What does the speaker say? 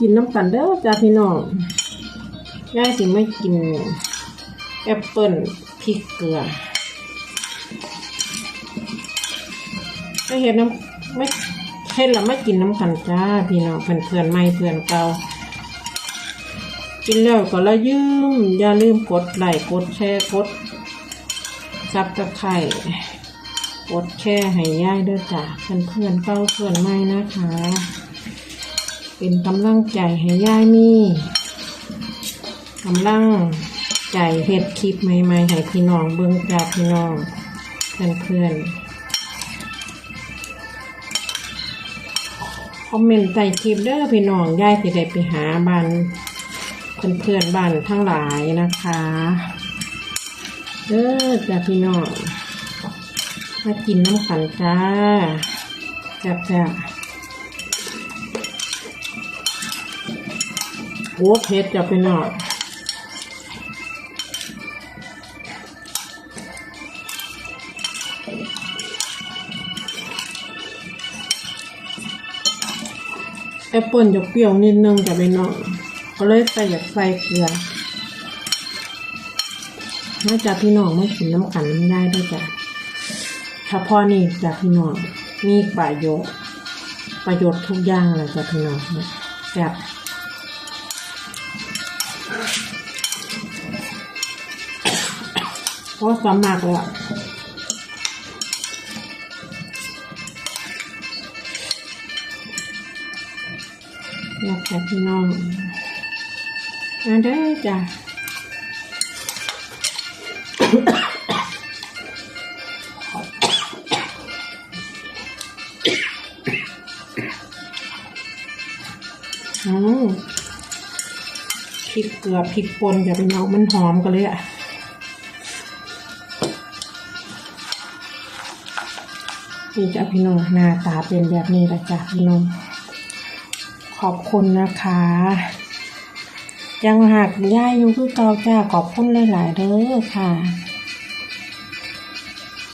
กินน้ำกันเด้อจ้าพี่น้องย่ายสิไม่กินแอปเปิ้ลพริกเกลือไม่เห็นน้ำไม่เห็นแล้วไม่กินน้ำกันจ้าพี่น้องเพื่อนเพื่อนไม่เพื่อนเก่ากินแล้วก็ละยืมอย่าลืมกดไลค์กดแชร์กดซับตะไคร่กดแชร์ให้ย่ายด้อจ้าเพื่อนเพื่อนเก่าเพื่อนไม่นะคะ เป็นกำลังใจให้ย่ายมีกำลังใจเฮ็ดคลิปใหม่ๆให้พี่น้องเบิ่งจากพี่น้องเพื่อนๆคอมเมนต์ใต้คลิปเด้อพี่น้องย่ายสิได้ไปหาบ้านเพื่อนๆบ้านทั้งหลายนะคะเด้อจ้าพี่น้องมากินน้ำขันจ้าแซ่บๆ โอ้เผ็ดจะไปหน่อยแอปเปิลจะเปรี้ยวนิดนึงจะไปหน่อยก็เลยใส่อยากใส่เกลือน่าจะพี่น้องไม่กินน้ำขันน้ำได้ด้วยจ้ะถ้าพ่อนี่จะพี่น้องมีประโยชน์ประโยชน์ทุกอย่างเลยจ้ะพี่น้องแซ่บ เพราะซ้ำมากเลยอะอยากแต่พี่น้องมาเด้อจ้ะอืมพริกเกลือพริกป่นอย่าไปน้องมันหอมกันเลยอะ นี่จ้ะพี่น้องหน้าตาเป็นแบบนี้ละจ้ะพี่น้องขอบคุณนะคะ ยังหักย่ายอยู่คือเก่าจ้าขอบคุณหลาย ๆเด้อค่ะ